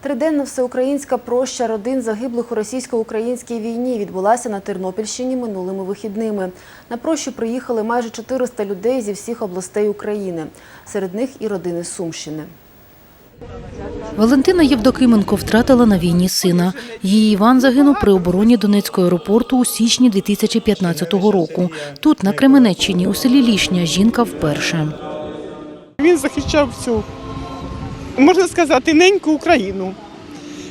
Триденна всеукраїнська проща родин загиблих у російсько-українській війні відбулася на Тернопільщині минулими вихідними. На прощу приїхали майже 400 людей зі всіх областей України. Серед них і родини Сумщини. Валентина Євдокименко втратила на війні сина. Її Іван загинув при обороні Донецького аеропорту у січні 2015 року. Тут, на Кременеччині, у селі Лішня, жінка вперше. Він захищав всю, можна сказати, неньку Україну.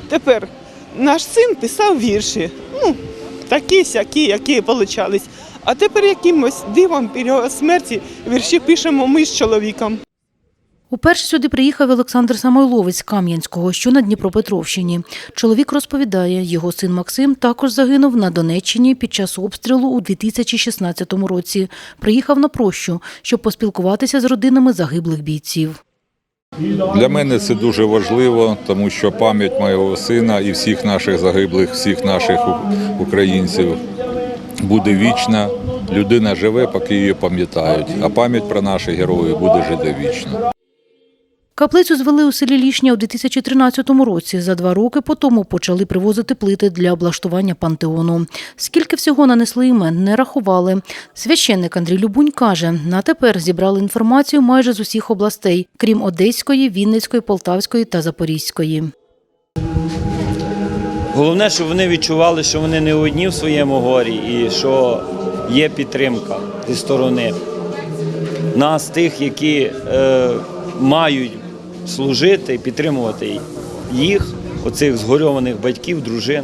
Тепер наш син писав вірші, ну, такі сякі, які получались. А тепер якимось дивом його смерті вірші пишемо ми з чоловіком. Уперше сюди приїхав Олександр Самойловець з Кам'янського, що на Дніпропетровщині. Чоловік розповідає, його син Максим також загинув на Донеччині під час обстрілу у 2016 році. Приїхав на прощу, щоб поспілкуватися з родинами загиблих бійців. Для мене це дуже важливо, тому що пам'ять моєго сина і всіх наших загиблих, всіх наших українців буде вічна. Людина живе, поки її пам'ятають, а пам'ять про наших героїв буде жити вічно. Каплицю звели у селі Лішня у 2013 році. За два роки по тому почали привозити плити для облаштування пантеону. Скільки всього нанесли імен, не рахували. Священник Андрій Любунь каже, на тепер зібрали інформацію майже з усіх областей, крім Одеської, Вінницької, Полтавської та Запорізької. Головне, щоб вони відчували, що вони не одні в своєму горі і що є підтримка зі сторони нас, тих, які е, мають служити підтримувати їх, оцих згорьованих батьків, дружин.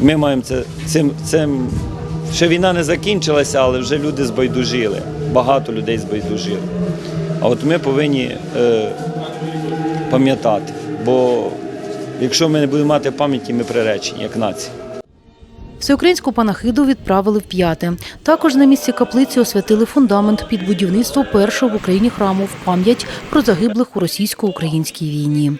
Ми маємо це цим, цим. Ще війна не закінчилася, але вже люди збайдужили. Багато людей збайдужили. А от ми повинні е, пам'ятати, бо якщо ми не будемо мати пам'яті, ми приречені, як нація. Всеукраїнську панахиду відправили в п'яте. Також на місці каплиці освятили фундамент під будівництво першого в Україні храму в пам'ять про загиблих у російсько-українській війні.